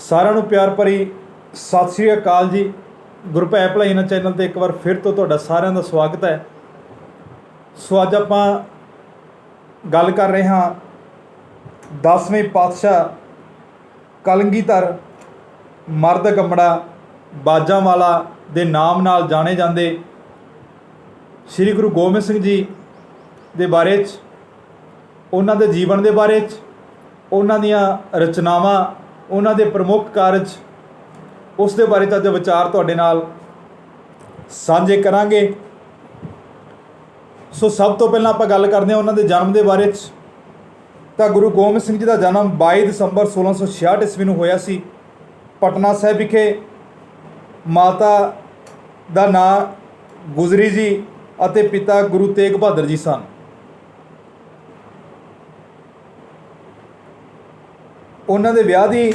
ਸਾਰਿਆਂ ਨੂੰ ਪਿਆਰ ਭਰੀ ਸਤਿ ਸ੍ਰੀ ਅਕਾਲ ਜੀ। ਗੁਰਭੈ ਭਲਾਈਨਾ ਚੈਨਲ ਤੇ ਇੱਕ ਵਾਰ ਫਿਰ ਤੋਂ ਤੁਹਾਡਾ ਸਾਰਿਆਂ ਦਾ ਸਵਾਗਤ ਹੈ। ਸੋ ਅੱਜ ਆਪਾਂ ਗੱਲ ਕਰ ਰਹੇ ਹਾਂ 10ਵੇਂ ਪਾਤਸ਼ਾਹ ਕਲਗੀਧਰ ਮਰਦ ਗੰਮੜਾ ਬਾਜਾਂਵਾਲਾ ਦੇ ਨਾਮ ਨਾਲ ਜਾਣੇ ਜਾਂਦੇ ਸ੍ਰੀ ਗੁਰੂ ਗੋਬਿੰਦ ਸਿੰਘ ਜੀ ਦੇ ਬਾਰੇ 'ਚ, ਉਹਨਾਂ ਦੇ ਜੀਵਨ ਦੇ ਬਾਰੇ 'ਚ, ਉਹਨਾਂ ਦੀਆਂ ਰਚਨਾਵਾਂ ਉਹਨਾਂ ਦੇ ਪ੍ਰਮੁੱਖ ਕਾਰਜ, ਉਸ ਦੇ ਬਾਰੇ ਤਾਂ ਅੱਜ ਵਿਚਾਰ ਤੁਹਾਡੇ ਨਾਲ ਸਾਂਝੇ ਕਰਾਂਗੇ। ਸੋ ਸਭ ਤੋਂ ਪਹਿਲਾਂ ਆਪਾਂ ਗੱਲ ਕਰਦੇ ਹਾਂ ਉਹਨਾਂ ਦੇ ਜਨਮ ਦੇ ਬਾਰੇ 'ਚ। ਤਾਂ ਗੁਰੂ ਗੋਬਿੰਦ ਸਿੰਘ ਜੀ ਦਾ ਜਨਮ 22 ਦਸੰਬਰ 1666 ਈਸਵੀ ਨੂੰ ਹੋਇਆ ਸੀ। ਪਟਨਾ ਸਾਹਿਬ ਵਿਖੇ ਮਾਤਾ ਦਾ ਨਾਂ ਗੁਜਰੀ ਜੀ ਅਤੇ ਪਿਤਾ ਗੁਰੂ ਤੇਗ ਬਹਾਦਰ ਜੀ ਸਨ। ਉਹਨਾਂ ਦੇ ਵਿਆਹ ਦੀ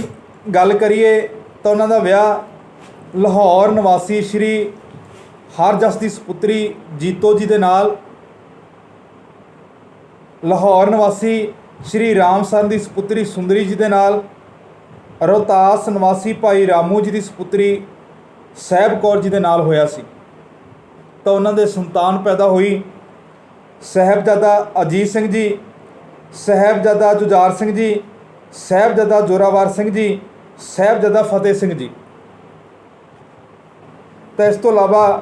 ਗੱਲ ਕਰੀਏ ਤਾਂ ਉਹਨਾਂ ਦਾ ਵਿਆਹ ਲਾਹੌਰ ਨਿਵਾਸੀ ਸ਼੍ਰੀ ਹਰਜਸ ਦੀ ਸੁਪੁੱਤਰੀ ਜੀਤੋ ਜੀ ਦੇ ਨਾਲ ਲਾਹੌਰ ਨਿਵਾਸੀ ਸ਼੍ਰੀ ਰਾਮ ਸਰਨ ਦੀ ਸੁਪੁੱਤਰੀ ਸੁੰਦਰੀ ਜੀ ਦੇ ਨਾਲ, ਰੋਹਤਾਸ ਨਿਵਾਸੀ ਭਾਈ ਰਾਮੂ ਜੀ ਦੀ ਸੁਪੁੱਤਰੀ ਸਹਿਬ ਕੌਰ ਜੀ ਦੇ ਨਾਲ ਹੋਇਆ ਸੀ। ਤਾਂ ਉਹਨਾਂ ਦੇ ਸੰਤਾਨ ਪੈਦਾ ਹੋਈ ਸਹਿਬਜ਼ਾਦਾ ਅਜੀਤ ਸਿੰਘ ਜੀ, ਸਹਿਬਜ਼ਾਦਾ ਜੁਝਾਰ ਸਿੰਘ ਜੀ ਸਹਿਬਜ਼ਾਦਾ ਜੋਰਾਵਰ ਸਿੰਘ ਜੀ, ਸਹਿਬਜ਼ਾਦਾ ਫਤਿਹ ਸਿੰਘ ਜੀ। ਤਾਂ ਇਸ ਤੋਂ ਇਲਾਵਾ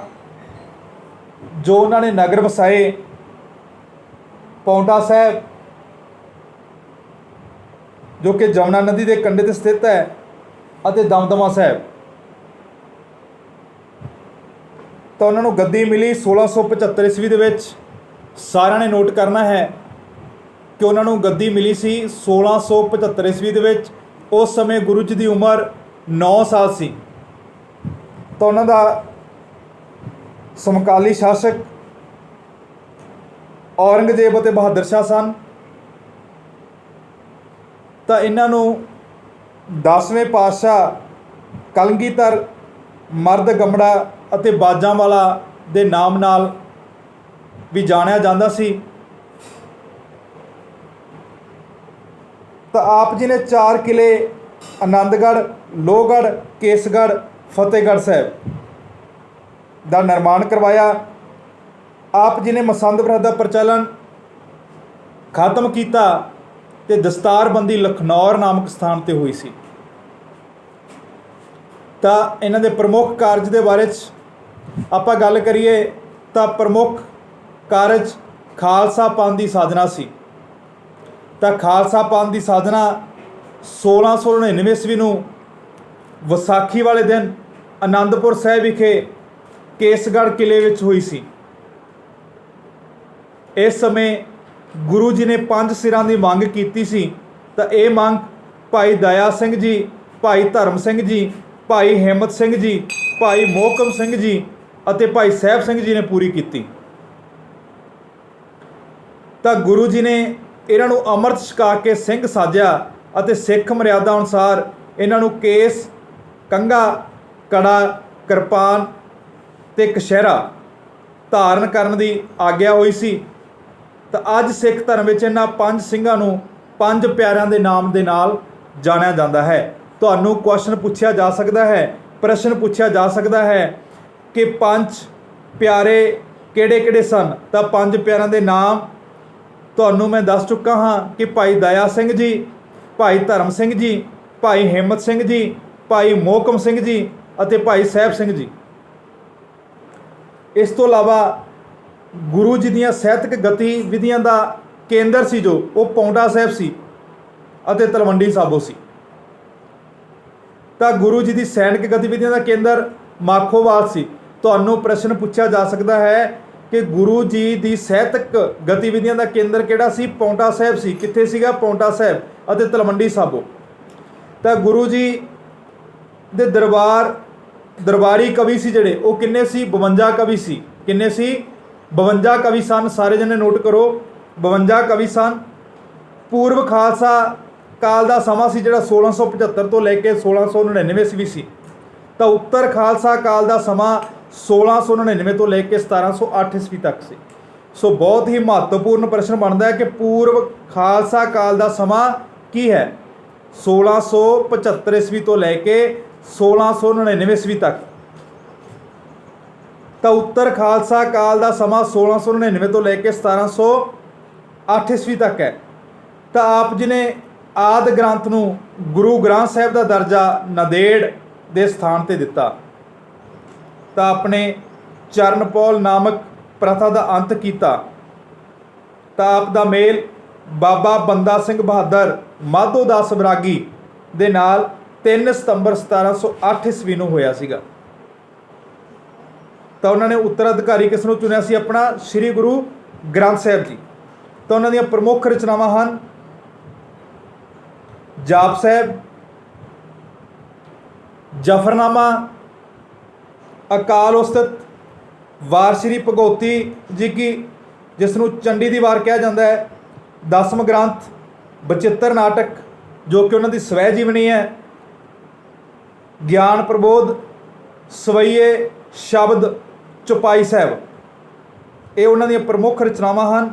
ਜੋ ਉਹਨਾਂ ਨੇ ਨਗਰ ਵਸਾਏ ਪੌਂਟਾ ਸਾਹਿਬ, ਜੋ ਕਿ ਜਮਨਾ ਨਦੀ ਦੇ ਕੰਢੇ ਤੇ ਸਥਿਤ ਹੈ, ਅਤੇ ਦਮਦਮਾ ਸਾਹਿਬ। ਤਾਂ ਉਹਨਾਂ ਨੂੰ ਗੱਦੀ ਮਿਲੀ 1675 ਈਸਵੀ ਦੇ ਵਿੱਚ। ਸਾਰਿਆਂ ਨੇ ਨੋਟ ਕਰਨਾ ਹੈ ਕਿ ਉਹਨਾਂ ਨੂੰ ਗੱਦੀ ਮਿਲੀ ਸੀ 1675 ਈਸਵੀ ਦੇ ਵਿੱਚ। ਉਸ ਸਮੇਂ ਗੁਰੂ ਜੀ ਦੀ ਉਮਰ 9 ਸਾਲ ਸੀ। ਤਾਂ ਉਹਨਾਂ ਦਾ ਸਮਕਾਲੀ ਸ਼ਾਸਕ ਔਰੰਗਜ਼ੇਬ ਅਤੇ ਬਹਾਦਰ ਸ਼ਾਹ ਸਨ। ਤਾਂ ਇਹਨਾਂ ਨੂੰ 10ਵੇਂ ਪਾਤਸ਼ਾਹ ਕਲਗੀਧਰ, ਮਰਦ ਗਮੜਾ ਅਤੇ ਬਾਜਾਂਵਾਲਾ ਦੇ ਨਾਮ ਨਾਲ ਵੀ ਜਾਣਿਆ ਜਾਂਦਾ ਸੀ। ਤਾਂ ਆਪ ਜੀ ਨੇ ਚਾਰ ਕਿਲੇ ਆਨੰਦਗੜ੍ਹ, ਲੋਹਗੜ੍ਹ, ਕੇਸਗੜ੍ਹ, ਫਤਿਹਗੜ੍ਹ ਸਾਹਿਬ ਦਾ ਨਿਰਮਾਣ ਕਰਵਾਇਆ। ਆਪ ਜੀ ਨੇ ਮਸੰਦ ਵਿਰਤ ਦਾ ਪ੍ਰਚਲਨ ਖਤਮ ਕੀਤਾ ਤੇ ਦਸਤਾਰਬੰਦੀ ਲਖਨੌਰ ਨਾਮਕ ਸਥਾਨ ਤੇ ਹੋਈ ਸੀ। ਤਾਂ ਇਹਨਾਂ ਦੇ ਪ੍ਰਮੁੱਖ ਕਾਰਜ ਦੇ ਬਾਰੇ 'ਚ ਆਪਾਂ ਗੱਲ ਕਰੀਏ ਤਾਂ ਪ੍ਰਮੁੱਖ ਕਾਰਜ ਖਾਲਸਾ ਪੰਥ ਦੀ ਸਾਜਨਾ ਸੀ। ਤਾਂ ਖਾਲਸਾ ਪੰਥ ਦੀ ਸਾਜਨਾ 1699 ਈਸਵੀ ਨੂੰ ਵਿਸਾਖੀ ਵਾਲੇ ਦਿਨ ਆਨੰਦਪੁਰ ਸਾਹਿਬ ਵਿਖੇ ਕੇਸਗੜ੍ਹ ਕਿਲੇ ਵਿੱਚ ਹੋਈ ਸੀ। ਇਸ ਸਮੇਂ ਗੁਰੂ ਜੀ ਨੇ ਪੰਜ ਸਿਰਾਂ ਦੀ ਮੰਗ ਕੀਤੀ ਸੀ। ਤਾਂ ਇਹ ਮੰਗ ਭਾਈ ਦਇਆ ਸਿੰਘ ਜੀ, ਭਾਈ ਧਰਮ ਸਿੰਘ ਜੀ, ਭਾਈ ਹਿੰਮਤ ਸਿੰਘ ਜੀ, ਭਾਈ ਮੋਹਕਮ ਸਿੰਘ ਜੀ ਅਤੇ ਭਾਈ ਸਾਹਿਬ ਸਿੰਘ ਜੀ ਨੇ ਪੂਰੀ ਕੀਤੀ। ਤਾਂ ਗੁਰੂ ਜੀ ਨੇ ਇਹਨਾਂ ਨੂੰ ਅੰਮ੍ਰਿਤ ਛਕਾ ਕੇ ਸਿੰਘ ਸਾਜਿਆ ਅਤੇ ਸਿੱਖ ਮਰਿਆਦਾ ਅਨੁਸਾਰ ਇਹਨਾਂ ਨੂੰ ਕੇਸ ਕੰਗਾ ਕੜਾ, ਕਿਰਪਾਨ ਤੇ ਕਸ਼ਹਿਰਾ ਧਾਰਨ ਕਰਨ ਦੀ ਆਗਿਆ ਹੋਈ ਸੀ। ਤਾਂ ਅੱਜ ਸਿੱਖ ਧਰਮ ਵਿੱਚ ਇਹਨਾਂ ਪੰਜ ਸਿੰਘਾਂ ਨੂੰ ਪੰਜ ਪਿਆਰਿਆਂ ਦੇ ਨਾਮ ਦੇ ਨਾਲ ਜਾਣਿਆ ਜਾਂਦਾ ਹੈ। ਤੁਹਾਨੂੰ ਕੁਐਸਚਨ ਪੁੱਛਿਆ ਜਾ ਸਕਦਾ ਹੈ, ਪ੍ਰਸ਼ਨ ਪੁੱਛਿਆ ਜਾ ਸਕਦਾ ਹੈ ਕਿ ਪੰਜ ਪਿਆਰੇ ਕਿਹੜੇ-ਕਿਹੜੇ ਸਨ? ਤਾਂ ਪੰਜ ਪਿਆਰਿਆਂ ਦੇ ਨਾਮ ਤੁਹਾਨੂੰ ਮੈਂ ਦੱਸ ਚੁੱਕਾ ਹਾਂ ਕਿ ਭਾਈ ਦਇਆ ਸਿੰਘ ਜੀ, ਭਾਈ ਧਰਮ ਸਿੰਘ ਜੀ, ਭਾਈ ਹਿੰਮਤ ਸਿੰਘ ਜੀ, ਭਾਈ ਮੋਹਕਮ ਸਿੰਘ ਜੀ ਅਤੇ ਭਾਈ ਸਾਹਿਬ ਸਿੰਘ ਜੀ। ਇਸ ਤੋਂ ਇਲਾਵਾ ਗੁਰੂ ਜੀ ਦੀਆਂ ਸਾਹਿਤਕ ਗਤੀਵਿਧੀਆਂ ਦਾ ਕੇਂਦਰ ਸੀ ਜੋ, ਉਹ ਪੌਂਡਾ ਸਾਹਿਬ ਸੀ ਅਤੇ ਤਲਵੰਡੀ ਸਾਬੋ ਸੀ। ਤਾਂ ਗੁਰੂ ਜੀ ਦੀ ਸੈਨਿਕ ਗਤੀਵਿਧੀਆਂ ਦਾ ਕੇਂਦਰ ਮਾਖੋਵਾਲ ਸੀ। ਤੁਹਾਨੂੰ ਪ੍ਰਸ਼ਨ ਪੁੱਛਿਆ ਜਾ ਸਕਦਾ ਹੈ ਕਿ ਗੁਰੂ ਜੀ ਦੀ ਸਾਹਿਤਕ ਗਤੀਵਿਧੀਆਂ ਦਾ ਕੇਂਦਰ ਕਿਹੜਾ ਸੀ? ਪੌਂਟਾ ਸਾਹਿਬ ਸੀ। ਕਿੱਥੇ ਸੀਗਾ? ਪੌਂਟਾ ਸਾਹਿਬ ਅਤੇ ਤਲਵੰਡੀ ਸਾਬੋ। ਤਾਂ ਗੁਰੂ ਜੀ ਦੇ ਦਰਬਾਰ, ਦਰਬਾਰੀ ਕਵੀ ਸੀ ਜਿਹੜੇ, ਉਹ ਕਿੰਨੇ ਸੀ? 52 ਕਵੀ ਸੀ। ਕਿੰਨੇ ਸੀ? 52 ਕਵੀ ਸਨ। ਸਾਰੇ ਜਣੇ ਨੋਟ ਕਰੋ। 52 ਕਵੀ ਸਨ। ਪੂਰਵ ਖਾਲਸਾ ਕਾਲ ਦਾ ਸਮਾਂ ਸੀ ਜਿਹੜਾ 1675 ਤੋਂ ਲੈ ਕੇ 1699 ਈਸਵੀ ਸੀ। ਤਾਂ ਉੱਤਰ ਖਾਲਸਾ ਕਾਲ ਦਾ ਸਮਾਂ 1699 ਤੋਂ ਲੈ ਕੇ 1708 ਈਸਵੀ ਤੱਕ ਸੀ। ਸੋ ਬਹੁਤ ਹੀ ਮਹੱਤਵਪੂਰਨ ਪ੍ਰਸ਼ਨ ਬਣਦਾ ਹੈ ਕਿ ਪੂਰਵ ਖਾਲਸਾ ਕਾਲ ਦਾ ਸਮਾਂ ਕੀ ਹੈ? 1675 ਈਸਵੀ ਤੋਂ ਲੈ ਕੇ 1699 ਈਸਵੀ ਤੱਕ। ਤਾਂ ਉੱਤਰ ਖਾਲਸਾ ਕਾਲ ਦਾ ਸਮਾਂ 1699 ਤੋਂ ਲੈ ਕੇ 1708 ਈਸਵੀ ਤੱਕ ਹੈ। ਤਾਂ ਆਪ ਜੀ ਨੇ ਆਦ ਗ੍ਰੰਥ ਨੂੰ ਗੁਰੂ ਗ੍ਰੰਥ ਸਾਹਿਬ ਦਾ ਦਰਜਾ ਨੰਦੇੜ ਦੇ ਸਥਾਨ ਤੇ ਦਿੱਤਾ। ਤਾਂ ਆਪਣੇ ਚਰਨਪੌਲ ਨਾਮਕ ਪ੍ਰਥਾ ਦਾ ਅੰਤ ਕੀਤਾ। ਤਾਂ ਆਪ ਦਾ ਮੇਲ ਬਾਬਾ ਬੰਦਾ ਸਿੰਘ ਬਹਾਦਰ ਮਾਧੋ ਦਾਸ ਬਰਾਗੀ ਦੇ ਨਾਲ 3 ਸਤੰਬਰ 1708 ਈਸਵੀ ਨੂੰ ਹੋਇਆ ਸੀਗਾ। ਤਾਂ ਉਹਨਾਂ ਨੇ ਉੱਤਰਾਧਿਕਾਰੀ ਕਿਸ ਨੂੰ ਚੁਣਿਆ ਸੀ? ਆਪਣਾ ਸ੍ਰੀ ਗੁਰੂ ਗ੍ਰੰਥ ਸਾਹਿਬ ਜੀ। ਤਾਂ ਉਹਨਾਂ ਦੀਆਂ ਪ੍ਰਮੁੱਖ ਰਚਨਾਵਾਂ ਹਨ ਜਾਪ ਸਾਹਿਬ, ਜਫਰਨਾਮਾ ਅਕਾਲ ਉਸਤਤ ਵਾਰ ਸ਼੍ਰੀ ਭਗਉਤੀ ਜੀ ਕੀ, ਜਿਸ ਨੂੰ ਚੰਡੀ ਦੀ ਵਾਰ ਕਿਹਾ ਜਾਂਦਾ ਹੈ। ਦਸਮ ਗ੍ਰੰਥ, ਬਚਿੱਤਰ ਨਾਟਕ, ਜੋ ਕਿ ਉਹਨਾਂ ਦੀ ਸਵੈ ਜੀਵਨੀ ਹੈ। ਗਿਆਨ ਪ੍ਰਬੋਧ, ਸਵਈਏ ਸ਼ਬਦ, ਚੁਪਾਈ ਸਾਹਿਬ। ਇਹ ਉਹਨਾਂ ਦੀਆਂ ਪ੍ਰਮੁੱਖ ਰਚਨਾਵਾਂ ਹਨ।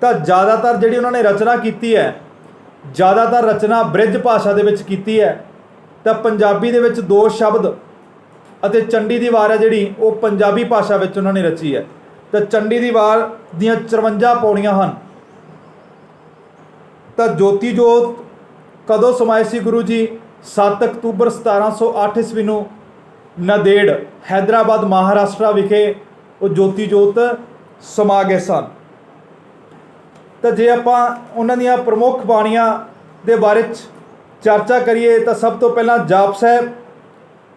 ਤਾਂ ਜ਼ਿਆਦਾਤਰ ਜਿਹੜੀ ਉਹਨਾਂ ਨੇ ਰਚਨਾ ਕੀਤੀ ਹੈ, ਜ਼ਿਆਦਾਤਰ ਰਚਨਾ ਬ੍ਰਿਜ ਭਾਸ਼ਾ ਦੇ ਵਿੱਚ ਕੀਤੀ ਹੈ। ਤਾਂ ਪੰਜਾਬੀ ਦੇ ਵਿੱਚ ਦੋ ਸ਼ਬਦ ਅਤੇ ਚੰਡੀ ਦੀ ਵਾਰ ਹੈ ਜਿਹੜੀ, ਉਹ ਪੰਜਾਬੀ ਭਾਸ਼ਾ ਵਿੱਚ ਉਹਨਾਂ ਨੇ ਰਚੀ ਹੈ। ਤਾਂ ਚੰਡੀ ਦੀ ਵਾਰ ਦੀਆਂ 54 ਪੌੜੀਆਂ ਹਨ। ਤਾਂ ਜੋਤੀ ਜੋਤ ਕਦੋਂ ਸਮਾਏ ਸੀ ਗੁਰੂ ਜੀ? 7 ਅਕਤੂਬਰ 1708 ਈਸਵੀ ਨੂੰ ਨਦੇੜ, ਹੈਦਰਾਬਾਦ, ਮਹਾਰਾਸ਼ਟਰ ਵਿਖੇ ਉਹ ਜੋਤੀ ਜੋਤ ਸਮਾ ਗਏ ਸਨ। ਤਾਂ ਜੇ ਆਪਾਂ ਉਹਨਾਂ ਦੀਆਂ ਪ੍ਰਮੁੱਖ ਬਾਣੀਆਂ ਦੇ ਬਾਰੇ ਚ ਚਰਚਾ ਕਰੀਏ, ਤਾਂ ਸਭ ਤੋਂ ਪਹਿਲਾਂ ਜਾਪ ਸਾਹਿਬ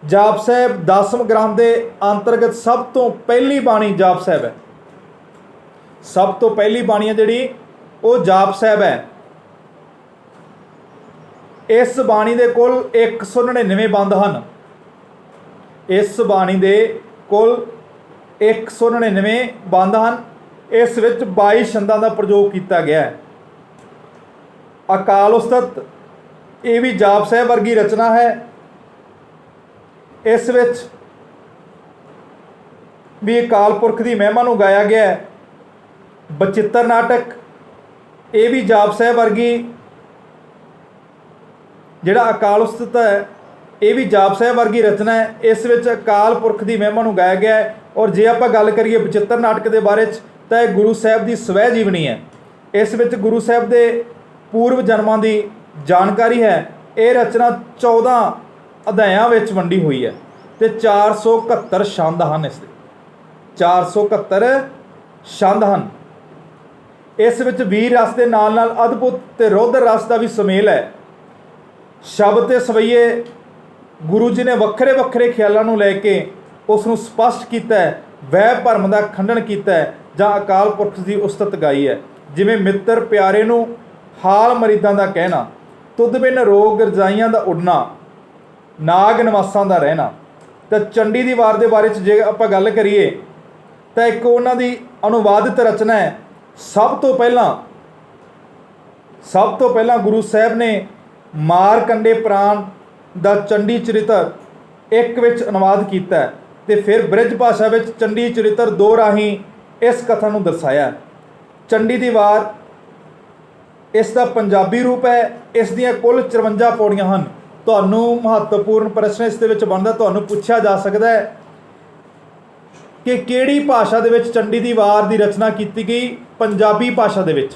ਜਾਪ ਸਾਹਿਬ 10 ਗ੍ਰੰਥ ਦੇ ਅੰਤਰਗਤ ਸਭ ਤੋਂ ਪਹਿਲੀ ਬਾਣੀ ਜਾਪ ਸਾਹਿਬ ਹੈ। ਸਭ ਤੋਂ ਪਹਿਲੀ ਬਾਣੀ ਹੈ ਜਿਹੜੀ, ਉਹ ਜਾਪ ਸਾਹਿਬ ਹੈ। ਇਸ ਬਾਣੀ ਦੇ ਕੁੱਲ 199 ਬੰਦ ਹਨ। ਇਸ ਬਾਣੀ ਦੇ ਕੁੱਲ 199 ਬੰਦ ਹਨ। ਇਸ ਵਿੱਚ 22 ਛੰਦਾਂ ਦਾ ਪ੍ਰਯੋਗ ਕੀਤਾ ਗਿਆ ਹੈ। ਅਕਾਲ ਉਸਤਤ, ਇਹ ਵੀ ਜਾਪ ਸਾਹਿਬ ਵਰਗੀ ਰਚਨਾ ਹੈ। ਇਸ ਵਿੱਚ ਵੀ ਅਕਾਲ ਪੁਰਖ ਦੀ ਮਹਿਮਾ ਨੂੰ ਗਾਇਆ ਗਿਆ ਹੈ। ਬਚਿੱਤਰ ਨਾਟਕ, ਇਹ ਵੀ ਜਾਪ ਸਾਹਿਬ ਵਰਗੀ ਜਿਹੜਾ ਅਕਾਲ ਉਸਤਤ ਹੈ, ਇਹ ਵੀ ਜਾਪ ਸਾਹਿਬ ਵਰਗੀ ਰਚਨਾ ਹੈ। ਇਸ ਵਿੱਚ ਅਕਾਲ ਪੁਰਖ ਦੀ ਮਹਿਮਾ ਨੂੰ ਗਾਇਆ ਗਿਆ ਹੈ। ਔਰ ਜੇ ਆਪਾਂ ਗੱਲ ਕਰੀਏ ਬਚਿੱਤਰ ਨਾਟਕ ਦੇ ਬਾਰੇ ਚ, ਤਾਂ ਇਹ ਗੁਰੂ ਸਾਹਿਬ ਦੀ ਸਵੈ ਜੀਵਨੀ ਹੈ। ਇਸ ਵਿੱਚ ਗੁਰੂ ਸਾਹਿਬ ਦੇ ਪੂਰਵ ਜਨਮਾਂ ਦੀ ਜਾਣਕਾਰੀ ਹੈ। ਇਹ ਰਚਨਾ 14 ਅਧਿਆਇਆਂ ਵਿੱਚ ਵੰਡੀ ਹੋਈ ਹੈ ਤੇ 471 ਛੰਦ ਹਨ ਇਸ ਦੇ। 471 ਛੰਦ ਹਨ। ਇਸ ਵਿੱਚ ਵੀਰ ਰਸ ਦੇ ਨਾਲ ਨਾਲ ਅਦਭੁਤ ਤੇ ਰੌਦਰ ਰਸ ਦਾ ਵੀ ਸੁਮੇਲ ਹੈ। ਸ਼ਬਦ ਤੇ ਸਵਈਏ ਗੁਰੂ ਜੀ ਨੇ ਵੱਖਰੇ ਵੱਖਰੇ ਖਿਆਲਾਂ ਨੂੰ ਲੈ ਕੇ ਉਸ ਨੂੰ ਸਪਸ਼ਟ ਕੀਤਾ ਹੈ ਵਹਿ ਭਰਮ ਦਾ ਖੰਡਨ ਕੀਤਾ ਹੈ, ਜਾਂ ਅਕਾਲ ਪੁਰਖ ਦੀ ਉਸਤਤ ਗਾਈ ਹੈ। ਜਿਵੇਂ ਮਿੱਤਰ ਪਿਆਰੇ ਨੂੰ ਹਾਲ ਮਰੀਦਾਂ ਦਾ ਕਹਿਣਾ, ਤੁਧ ਬਿਨ ਰੋਗ ਰਜਾਈਆਂ ਦਾ ਉੱਡਣਾ ਨਾਗ ਨਿਵਾਸਾਂ ਦਾ ਰਹਿਣਾ। ਤਾਂ ਚੰਡੀ ਦੀ ਵਾਰ ਦੇ ਬਾਰੇ ਚ ਜੇ ਆਪਾਂ ਗੱਲ ਕਰੀਏ, ਤਾਂ ਇੱਕ ਉਹਨਾਂ ਦੀ ਅਨੁਵਾਦਿਤ ਰਚਨਾ ਹੈ, ਸਭ ਤੋਂ ਪਹਿਲਾਂ, ਸਭ ਤੋਂ ਪਹਿਲਾਂ ਗੁਰੂ ਸਾਹਿਬ ਨੇ ਮਾਰ ਕੰਡੇ ਪ੍ਰਾਣ ਦਾ ਚੰਡੀ ਚਰਿਤਰ ਇੱਕ ਵਿੱਚ ਅਨੁਵਾਦ ਕੀਤਾ ਹੈ ਤੇ ਫਿਰ ਬ੍ਰਿਜ ਭਾਸ਼ਾ ਵਿੱਚ ਚੰਡੀ ਚਰਿਤਰ ਦੋ ਰਾਹੀਂ ਇਸ ਕਥਾ ਨੂੰ ਦਰਸਾਇਆ ਚੰਡੀ ਦੀ ਵਾਰ ਇਸ ਦਾ ਪੰਜਾਬੀ ਰੂਪ ਹੈ, ਇਸ ਦੀਆਂ ਕੁੱਲ 54 ਪੌੜੀਆਂ ਹਨ। ਤੁਹਾਨੂੰ ਮਹੱਤਵਪੂਰਨ ਪ੍ਰਸ਼ਨ ਇਸ ਦੇ ਵਿੱਚ ਬਣਦਾ, ਤੁਹਾਨੂੰ ਪੁੱਛਿਆ ਜਾ ਸਕਦਾ ਹੈ ਕਿ ਕਿਹੜੀ ਭਾਸ਼ਾ ਦੇ ਵਿੱਚ ਚੰਡੀ ਦੀ ਵਾਰ ਦੀ ਰਚਨਾ ਕੀਤੀ ਗਈ ਪੰਜਾਬੀ ਭਾਸ਼ਾ ਦੇ ਵਿੱਚ?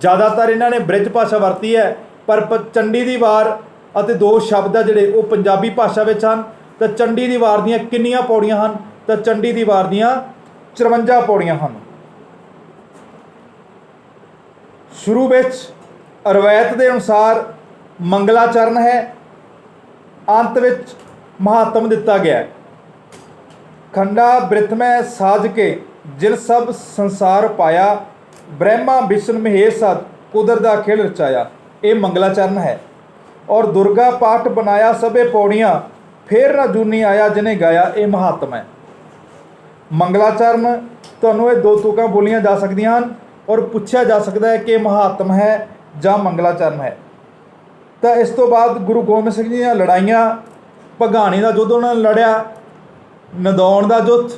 ਜ਼ਿਆਦਾਤਰ ਇਹਨਾਂ ਨੇ ਬ੍ਰਿਜ ਭਾਸ਼ਾ ਵਰਤੀ ਹੈ, ਪਰ ਪ- ਚੰਡੀ ਦੀ ਵਾਰ ਅਤੇ ਦੋ ਸ਼ਬਦ ਆ ਜਿਹੜੇ, ਉਹ ਪੰਜਾਬੀ ਭਾਸ਼ਾ ਵਿੱਚ ਹਨ। ਤਾਂ ਚੰਡੀ ਦੀ ਵਾਰ ਦੀਆਂ ਕਿੰਨੀਆਂ ਪੌੜੀਆਂ ਹਨ? ਤਾਂ ਚੰਡੀ ਦੀ ਵਾਰ ਦੀਆਂ 54 ਪੌੜੀਆਂ ਹਨ। ਸ਼ੁਰੂ ਵਿੱਚ ਰਵਾਇਤ ਦੇ ਅਨੁਸਾਰ ਮੰਗਲਾਚਰਨ ਹੈ ਅੰਤ ਵਿੱਚ ਮਹਾਤਮ ਦਿੱਤਾ ਗਿਆ ਹੈ। ਖੰਡਾ ਬ੍ਰਿਥਮੈ ਸਾਜ ਕੇ ਜਿਲ ਸਭ ਸੰਸਾਰ ਪਾਇਆ, ਬ੍ਰਹਮਾ ਵਿਸ਼ਨ ਮਹੇਸ਼ ਸਤ ਕੁਦਰ ਦਾ ਖੇਲ ਰਚਾਇਆ। ਇਹ ਮੰਗਲਾਚਰਨ ਹੈ। ਔਰ ਦੁਰਗਾ ਪਾਠ ਬਣਾਇਆ ਸਭੇ ਪੌੜੀਆਂ, ਫੇਰ ਨਾ ਜੂਨੀ ਆਇਆ ਜਿਨੇ ਗਾਇਆ, ਇਹ ਮਹਾਤਮ ਹੈ। ਮੰਗਲਾਚਰਨ ਤੁਹਾਨੂੰ ਇਹ ਦੋ ਤੁਕਾਂ ਬੋਲੀਆਂ ਜਾ ਸਕਦੀਆਂ ਹਨ ਔਰ ਪੁੱਛਿਆ ਜਾ ਸਕਦਾ ਹੈ ਕਿ ਇਹ ਮਹਾਤਮ ਹੈ ਜਾਂ ਮੰਗਲਾਚਰਨ ਹੈ। ਤਾਂ ਇਸ ਤੋਂ ਬਾਅਦ ਗੁਰੂ ਗੋਬਿੰਦ ਸਿੰਘ ਜੀ ਦੀਆਂ ਲੜਾਈਆਂ, ਭਗਾਣੀ ਦਾ ਯੁੱਧ ਉਹਨਾਂ ਨੇ ਲੜਿਆ, ਨਦੌਣ ਦਾ ਯੁੱਧ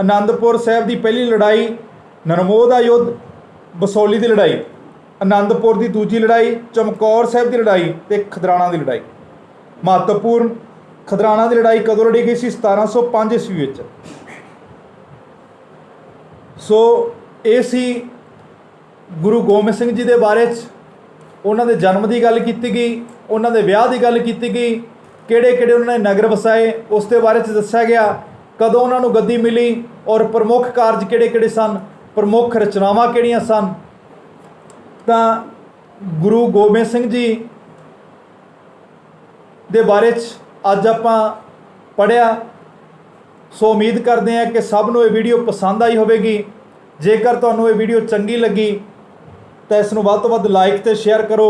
ਆਨੰਦਪੁਰ ਸਾਹਿਬ ਦੀ ਪਹਿਲੀ ਲੜਾਈ, ਨਰਮੋਹ ਦਾ ਯੁੱਧ, ਬਸੋਲੀ ਦੀ ਲੜਾਈ ਆਨੰਦਪੁਰ ਦੀ ਦੂਜੀ ਲੜਾਈ, ਚਮਕੌਰ ਸਾਹਿਬ ਦੀ ਲੜਾਈ ਤੇ ਖਦਰਾਣਾ ਦੀ ਲੜਾਈ। ਮਹੱਤਵਪੂਰਨ ਖਦਰਾਣਾ ਦੀ ਲੜਾਈ ਕਦੋਂ ਲੜੀ ਗਈ ਸੀ? 1705 ਈਸਵੀ ਵਿੱਚ। ਸੋ ਇਹ ਸੀ ਗੁਰੂ ਗੋਬਿੰਦ ਸਿੰਘ ਜੀ ਦੇ ਬਾਰੇ ਚ। ਉਹਨਾਂ ਦੇ ਜਨਮ ਦੀ ਗੱਲ ਕੀਤੀ ਗਈ, ਉਹਨਾਂ ਦੇ ਵਿਆਹ ਦੀ ਗੱਲ ਕੀਤੀ ਗਈ ਕਿਹੜੇ ਕਿਹੜੇ ਉਹਨਾਂ ਨੇ ਨਗਰ ਵਸਾਏ, ਉਸ ਦੇ ਬਾਰੇ ਚ ਦੱਸਿਆ ਗਿਆ, ਕਦੋਂ ਉਹਨਾਂ ਨੂੰ ਗੱਦੀ ਮਿਲੀ ਔਰ ਪ੍ਰਮੁੱਖ ਕਾਰਜ ਕਿਹੜੇ ਕਿਹੜੇ ਸਨ, ਪ੍ਰਮੁੱਖ ਰਚਨਾਵਾਂ ਕਿਹੜੀਆਂ ਸਨ। ਤਾਂ ਗੁਰੂ ਗੋਬਿੰਦ ਸਿੰਘ ਜੀ ਦੇ ਬਾਰੇ ਚ ਅੱਜ ਆਪਾਂ ਪੜਿਆ ਸੋ ਉਮੀਦ ਕਰਦੇ ਹਾਂ ਕਿ ਸਭ ਨੂੰ ਇਹ ਵੀਡੀਓ ਪਸੰਦ ਆਈ ਹੋਵੇਗੀ। ਜੇਕਰ ਤੁਹਾਨੂੰ ਇਹ ਵੀਡੀਓ ਚੰਗੀ ਲੱਗੀ ਤਾਂ ਇਸ ਨੂੰ ਵੱਧ ਤੋਂ ਵੱਧ ਲਾਈਕ ਤੇ ਸ਼ੇਅਰ ਕਰੋ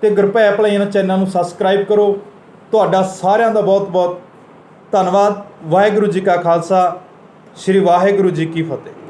ਤੇ ਗੁਰਭੈ ਭਲਾਈਆਂ ਚੈਨਲ ਨੂੰ ਸਬਸਕ੍ਰਾਈਬ ਕਰੋ। ਤੁਹਾਡਾ ਸਾਰਿਆਂ ਦਾ ਬਹੁਤ ਬਹੁਤ ਧੰਨਵਾਦ। ਵਾਹਿਗੁਰੂ ਜੀ ਕਾ ਖਾਲਸਾ, ਸ੍ਰੀ ਵਾਹਿਗੁਰੂ ਜੀ ਕੀ ਫਤਿਹ।